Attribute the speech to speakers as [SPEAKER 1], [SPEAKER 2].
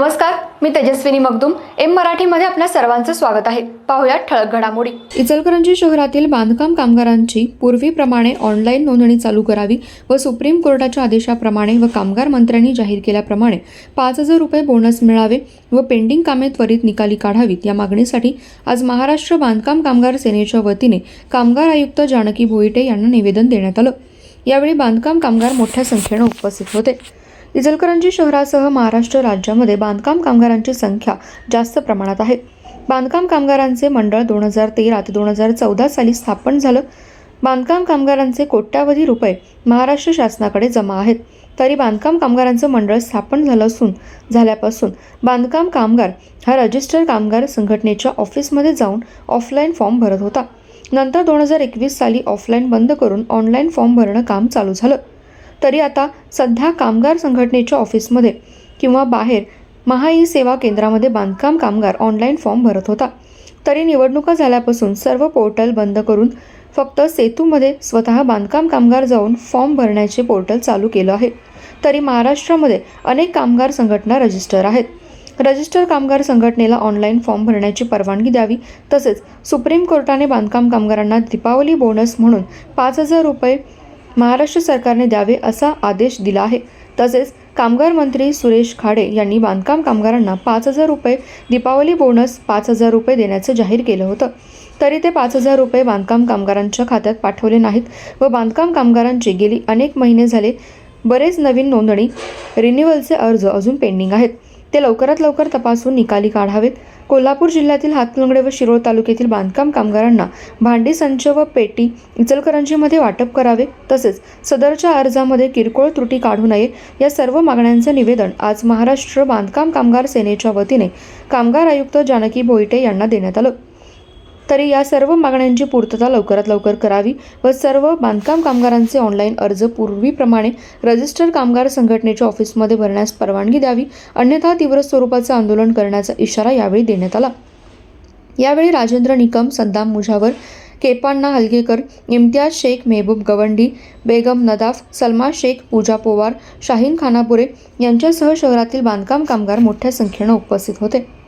[SPEAKER 1] नमस्कार मी तेजस्विनी मगदुम. एम मराठीमध्ये आपल्या सर्वांचं स्वागत आहे. पाहुयात ठळक घडामोडी. इचलकरंजी शहरातील बांधकाम कामगारांची पूर्वीप्रमाणे ऑनलाईन नोंदणी चालू करावी व सुप्रीम कोर्टाच्या आदेशाप्रमाणे व कामगार मंत्र्यांनी जाहीर केल्याप्रमाणे पाच हजार रुपये बोनस मिळावे व पेंडिंग कामे त्वरित निकाली काढावीत या मागणीसाठी आज महाराष्ट्र बांधकाम कामगार सेनेच्या वतीने कामगार आयुक्त जानकी भोईटे यांना निवेदन देण्यात आलं. यावेळी बांधकाम कामगार मोठ्या संख्येनं उपस्थित होते. इचलकरंजी शहरासह महाराष्ट्र राज्यामध्ये बांधकाम कामगारांची संख्या जास्त प्रमाणात आहे. बांधकाम कामगारांचे मंडळ दोन हजार तेरा ते दोन हजार चौदा साली स्थापन झालं. बांधकाम कामगारांचे कोट्यावधी रुपये महाराष्ट्र शासनाकडे जमा आहेत. तरी बांधकाम कामगारांचं मंडळ स्थापन झालं असून झाल्यापासून बांधकाम कामगार हा रजिस्टर कामगार संघटनेच्या ऑफिसमध्ये जाऊन ऑफलाईन फॉर्म भरत होता. नंतर दोन हजार एकवीस साली ऑफलाईन बंद करून ऑनलाईन फॉर्म भरणं काम चालू झालं. तरी आता सध्या कामगार संघटनेच्या ऑफिसमध्ये किंवा बाहेर महा ई सेवा केंद्रामध्ये बांधकाम कामगार ऑनलाईन फॉर्म भरत होता. तरी निवडणुका झाल्यापासून सर्व पोर्टल बंद करून फक्त सेतूमध्ये स्वतः बांधकाम कामगार जाऊन फॉर्म भरण्याचे पोर्टल चालू केलं आहे. तरी महाराष्ट्रामध्ये अनेक कामगार संघटना रजिस्टर आहेत. रजिस्टर कामगार संघटनेला ऑनलाईन फॉर्म भरण्याची परवानगी द्यावी तसेच सुप्रीम कोर्टाने बांधकाम कामगारांना दीपावली बोनस म्हणून पाच हजार रुपये महाराष्ट्र सरकारने द्यावे असा आदेश दिला आहे. तसेच कामगार मंत्री सुरेश खाडे यांनी बांधकाम कामगारांना पाच हजार रुपये दीपावली बोनस पाच हजार रुपये देण्याचं जाहीर केलं होतं. तरी ते पाच हजार रुपये बांधकाम कामगारांच्या खात्यात पाठवले नाहीत व बांधकाम कामगारांची गेली अनेक महिने झाले बरेच नवीन नोंदणी रिन्युअलचे अर्ज अजून पेंडिंग आहेत. ते लवकरात लवकर तपासून निकाली काढावेत. कोल्हापूर जिल्ह्यातील हातलंगडे व शिरोळ तालुक्यातील बांधकाम कामगारांना भांडी संच व पेटी इचलकरंजीमध्ये वाटप करावे तसेच सदरच्या अर्जामध्ये किरकोळ त्रुटी काढू नये या सर्व मागण्यांचं निवेदन आज महाराष्ट्र बांधकाम कामगार सेनेच्या वतीने कामगार आयुक्त जानकी भोईटे यांना देण्यात आलं. तरी या सर्व मागण्यांची पूर्तता लवकरात लवकर करावी व सर्व बांधकाम कामगारांचे ऑनलाईन अर्ज पूर्वीप्रमाणे रजिस्टर कामगार संघटनेच्या ऑफिसमध्ये भरण्यास परवानगी द्यावी अन्यथा तीव्र स्वरूपाचं आंदोलन करण्याचा इशारा यावेळी देण्यात आला. यावेळी राजेंद्र निकम सद्दाम मुझावर केपान्ना हलगेकर इम्तियाज शेख मेहबूब गवंडी बेगम नदाफ सलमा शेख पूजा पोवार शाहीन खानापुरे यांच्यासह शहरातील बांधकाम कामगार मोठ्या संख्येनं उपस्थित होते.